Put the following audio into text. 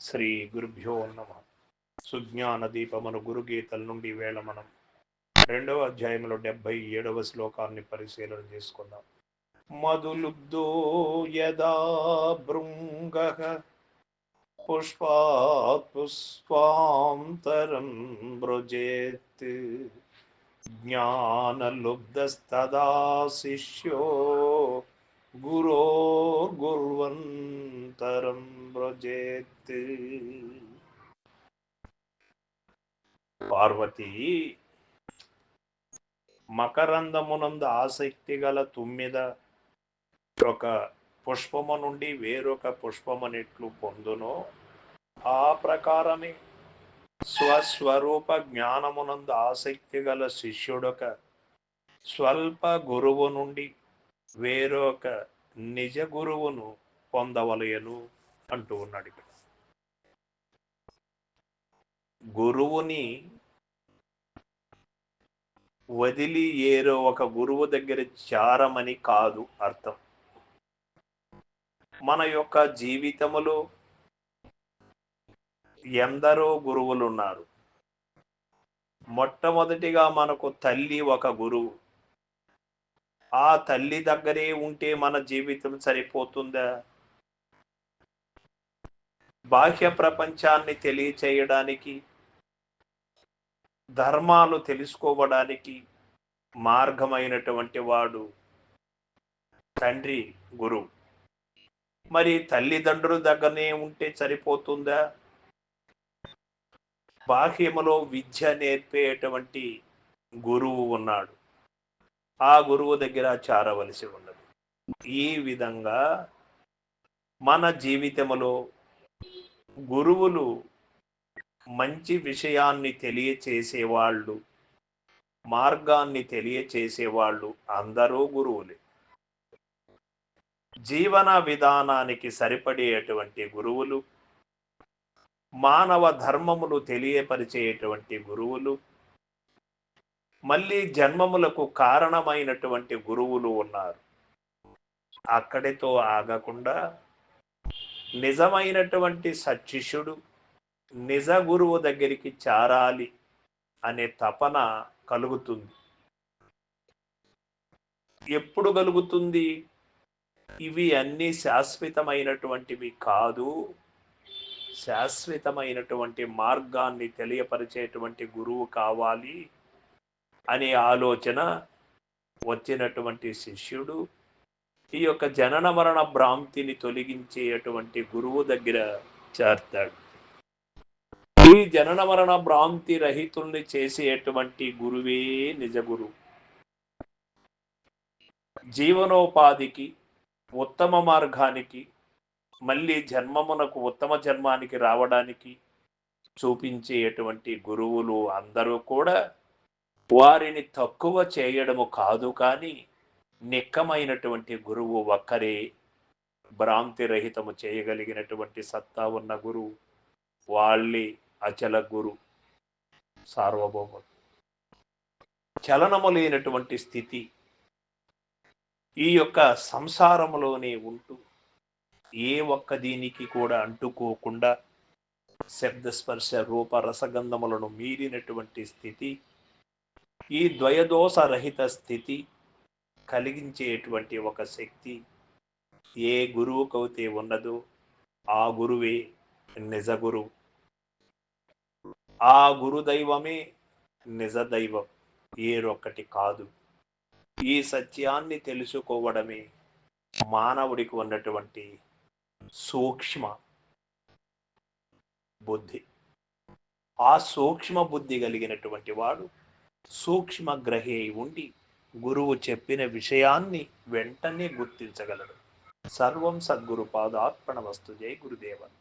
శ్రీ గురుభ్యో నమ. సుజ్ఞాన దీపమును గురుగీతల నుండి వేళ మనం రెండవ అధ్యాయంలో డెబ్బై ఏడవ శ్లోకాన్ని పరిశీలన చేసుకుందాం. మధులుబ్ధో యదా భృంగ పుష్పాత్ పుష్పాంతరం మృజేత్ జ్ఞానలుబ్ధస్తదా శిష్యో గురో గుర్వంతరం వ్రజేత్. పార్వతి మకరందమునందు ఆసక్తి గల తుమ్మిద ఒక పుష్పము నుండి వేరొక పుష్పమనెట్లు పొందునో. ఆ ప్రకారమే స్వస్వరూప జ్ఞానమునందు ఆసక్తి గల శిష్యుడొక స్వల్ప గురువు నుండి వేరొక నిజ గురువును పొందవలయను అంటూ ఉన్నాడు ఇక్కడ. గురువుని వదిలి ఏరో ఒక గురువు దగ్గర చారమని కాదు అర్థం. మన యొక్క జీవితములో ఎందరో గురువులు ఉన్నారు మొట్టమొదటిగా మనకు తల్లి ఒక గురువు. ఆ తల్లి దగ్గరే ఉంటే మన జీవితం సరిపోతుందా? బాహ్య ప్రపంచాన్ని తెలియచేయడానికి ధర్మాలు తెలుసుకోవడానికి మార్గమైనటువంటి వాడు తండ్రి గురువు. మరి తల్లిదండ్రుల దగ్గరనే ఉంటే సరిపోతుందా? బాహ్యములో విద్య నేర్పేటువంటి గురువు ఉన్నాడు. ఆ గురువు దగ్గర చేరవలసి ఉన్నది. ఈ విధంగా మన జీవితంలో గురువులు మంచి విషయాన్ని తెలియచేసేవాళ్ళు మార్గాన్ని తెలియచేసేవాళ్ళు అందరూ గురువులే. జీవన విధానానికి సరిపడేటువంటి గురువులు మానవ ధర్మములు తెలియపరిచేటువంటి గురువులు మళ్ళీ జన్మములకు కారణమైనటువంటి గురువులు ఉన్నారు. అక్కడితో ఆగకుండా నిజమైనటువంటి సచ్చిష్యుడు నిజ గురువు దగ్గరికి చేరాలి అనే తపన కలుగుతుంది. ఎప్పుడు కలుగుతుంది? ఇవి అన్నీ శాశ్వతమైనటువంటివి కాదు. శాశ్వతమైనటువంటి మార్గాన్ని తెలియపరిచేటువంటి గురువు కావాలి. అనే ఆలోచన వచ్చినటువంటి శిష్యుడు ఈ యొక్క జనన మరణ భ్రాంతిని తొలగించేటువంటి గురువు దగ్గర చేరతాడు. ఈ జనన మరణ భ్రాంతి రహితుల్ని చేసేటువంటి గురువే నిజ గురువు జీవనోపాధికి ఉత్తమ మార్గానికి మళ్ళీ జన్మమునకు ఉత్తమ జన్మానికి రావడానికి చూపించేటువంటి గురువులు అందరూ కూడా వారిని తక్కువ చేయడము కాదు కానీ నిక్కమైనటువంటి గురువు ఒక్కరే భ్రాంతి రహితము చేయగలిగినటువంటి సత్తా ఉన్న గురువు వాళ్ళే అచల గురు సార్వభౌముడు. చలనము లేనటువంటి స్థితి ఈ యొక్క సంసారములోనే ఉంటూ ఏ ఒక్క దీనికి కూడా అంటుకోకుండా శబ్దస్పర్శ రూప రసగంధములను మీరినటువంటి స్థితి ఈ ద్వయదోష రహిత స్థితి కలిగించేటువంటి ఒక శక్తి ఏ గురువుకైతే ఉన్నదో ఆ గురువే నిజ గురువు ఆ గురుదైవమే నిజ దైవం ఏరొక్కటి కాదు. ఈ సత్యాన్ని తెలుసుకోవడమే మానవుడికి ఉన్నటువంటి సూక్ష్మ బుద్ధి. ఆ సూక్ష్మ బుద్ధి కలిగినటువంటి వాడు సూక్ష్మ గ్రహే ఉండి గురువు చెప్పిన విషయాన్ని వెంటనే గుర్తించగలడు. సర్వం సద్గురు పాదార్పణ వస్తు జై గురుదేవన్.